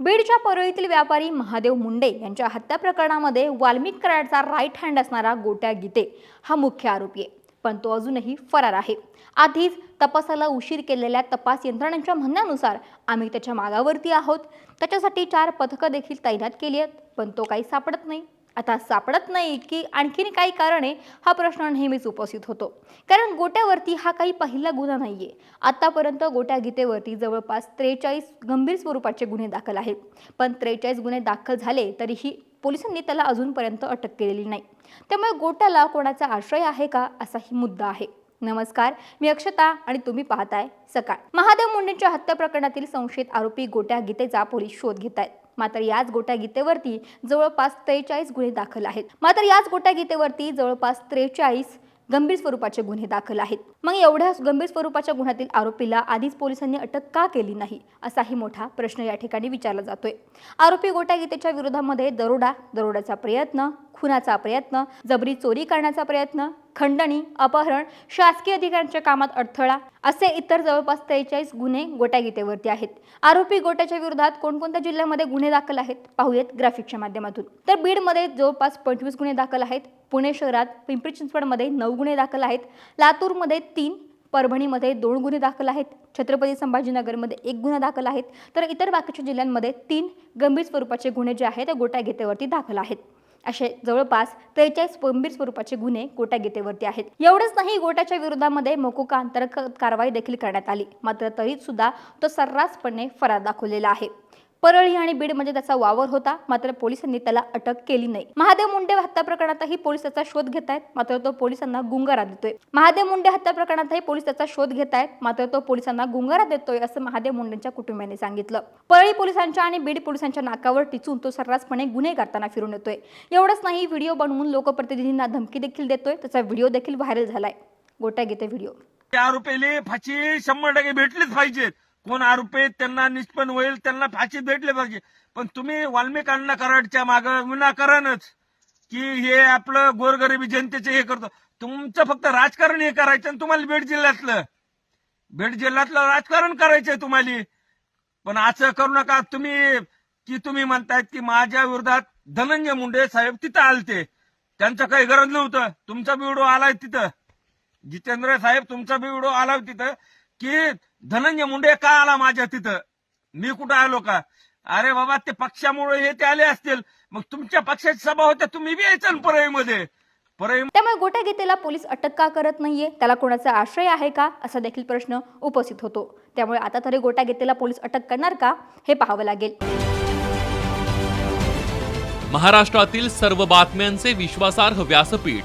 बीडच्या परळीतील व्यापारी महादेव मुंडे यांच्या हत्या प्रकरणामध्ये वाल्मिक कराडचा राईट हँड असणारा गोट्या गीते हा मुख्य आरोपी आहे. पण तो अजूनही फरार आहे. आधीच तपासाला उशीर केलेल्या तपास यंत्रणांच्या म्हणण्यानुसार आम्ही त्याच्या मागावरती आहोत. त्याच्यासाठी चार पथकं देखील तैनात केली आहेत पण तो काही सापडत नाही. आता सापडत नाही की आणखीन काही कारण आहे हा प्रश्न नेहमीच उपस्थित होतो. कारण गोट्यावरती हा काही पहिला गुन्हा नाहीये. आतापर्यंत गोट्या गीतेवरती जवळपास त्रेचाळीस गंभीर स्वरूपाचे गुन्हे दाखल आहेत. पण त्रेचाळीस गुन्हे दाखल झाले तरीही पोलिसांनी त्याला अजूनपर्यंत अटक केलेली नाही. त्यामुळे गोट्याला कोणाचा आश्रय आहे का असाही मुद्दा आहे. नमस्कार मी अक्षता आणि तुम्ही पाहताय सकाळ. महादेव मुंडेंच्या हत्या प्रकरणातील संशयित आरोपी गोट्या गीतेचा पोलीस शोध घेत आहेत मात्र याच गोट्या गीतेवरती जवळपास त्रेचाळीस गुन्हे दाखल आहेत. मात्र याच गोट्या गीतेवरती जवळपास त्रेचाळीस गंभीर स्वरूपाचे गुन्हे दाखल आहेत. मग एवढ्या गंभीर स्वरूपाच्या गुन्ह्यातील आरोपीला आधीच पोलिसांनी अटक का केली नाही? असाही मोठा प्रश्न या ठिकाणी विचारला जातोय. आरोपी गोट्या गीतेच्या विरोधामध्ये दरोडा दरोड्याचा प्रयत्न खुनाचा प्रयत्न जबरी चोरी करण्याचा प्रयत्न खंडणी अपहरण शासकीय अधिकाऱ्यांच्या कामात अडथळा असे इतर जवळपास त्रेचाळीस गुन्हे गोट्यागीतेवरती आहेत. आरोपी गोट्याच्या विरोधात कोणकोणत्या जिल्ह्यामध्ये गुन्हे दाखल आहेत पाहूयात ग्राफिकच्या माध्यमातून. तर बीडमध्ये जवळपास पंचवीस गुन्हे दाखल आहेत पुणे शहरात पिंपरी चिंचवडमध्ये नऊ गुन्हे दाखल आहेत लातूरमध्ये तीन परभणीमध्ये दोन गुन्हे दाखल आहेत छत्रपती संभाजीनगरमध्ये एक गुन्हा दाखल आहेत तर इतर बाकीच्या जिल्ह्यांमध्ये तीन गंभीर स्वरूपाचे गुन्हे जे आहेत ते गोट्या दाखल आहेत. असे जवळपास त्रेचाळीस गंभीर स्वरूपाचे गुन्हे गोट्या गीतेवरती आहेत. एवढंच नाही गोट्याच्या विरोधामध्ये मोकोका अंतर्गत कारवाई देखील करण्यात आली. मात्र तरी सुद्धा तो सर्रासपणे फरार दाखवलेला आहे. परळी आणि बीड म्हणजे त्याचा वावर होता. मात्र पोलिसांनी त्याला अटक केली नाही. महादेव मुंडे हत्या प्रकरणातही पोलीस त्याचा शोध घेत आहेत मात्र तो पोलिसांना गुंगारा देतोय. महादेव मुंडे हत्या प्रकरणातही पोलीस त्याचा शोध घेत आहेत मात्र तो पोलिसांना गुंगारा देतोय असं महादेव मुंडेंच्या कुटुंबियांनी सांगितलं. परळी पोलिसांच्या आणि बीड पोलिसांच्या नाकावर टिचून तो सर्रासपणे गुन्हे करताना फिरून येतोय. एवढंच नाही व्हिडिओ बनवून लोकप्रतिनिधींना धमकी देखील देतोय. त्याचा व्हिडिओ देखील व्हायरल झालाय. गोट्या घेते व्हिडिओ. त्या रुपये फाशी शंभर टक्के भेटलीच पाहिजे कोण आरोपी त्यांना निष्पन्न होईल त्यांना फाशी भेटले पाहिजे. पण तुम्ही वाल्मिकांना कराडच्या माग विनाकारणच की हे आपलं गोरगरिबी जनतेचे हे करतो. तुमचं फक्त राजकारण हे करायचं आणि तुम्हाला बीड जिल्ह्यातलं. बीड जिल्ह्यातलं राजकारण करायचंय तुम्हाला. पण असं करू नका. तुम्ही की तुम्ही म्हणतायत की माझ्या विरोधात धनंजय मुंडे साहेब तिथं आलते. त्यांचं काही गरज नव्हतं. तुमचा व्हिडिओ आलाय तिथं. जितेंद्र साहेब तुमचा बी व्हिडिओ आला तिथं. की धनंजय मुंडे का आला माझ्या तिथं? मी कुठं आलो का? अरे बाबा ते पक्षामुळे हे ते आले असतील. मग तुमच्या पक्षाची सभा होत्या तुम्ही बी यायचं ना परळीमध्ये. परळी त्यामुळे गोट्या गीतेला पोलीस अटक का करत नाहीये? त्याला कोणाचा आश्रय आहे का? असा देखील प्रश्न उपस्थित होतो. त्यामुळे आता तरी गोट्या गीतेला पोलीस अटक करणार का? हे पाहावं लागेल. महाराष्ट्रातील सर्व बातम्यांचे विश्वासार्ह व्यासपीठ.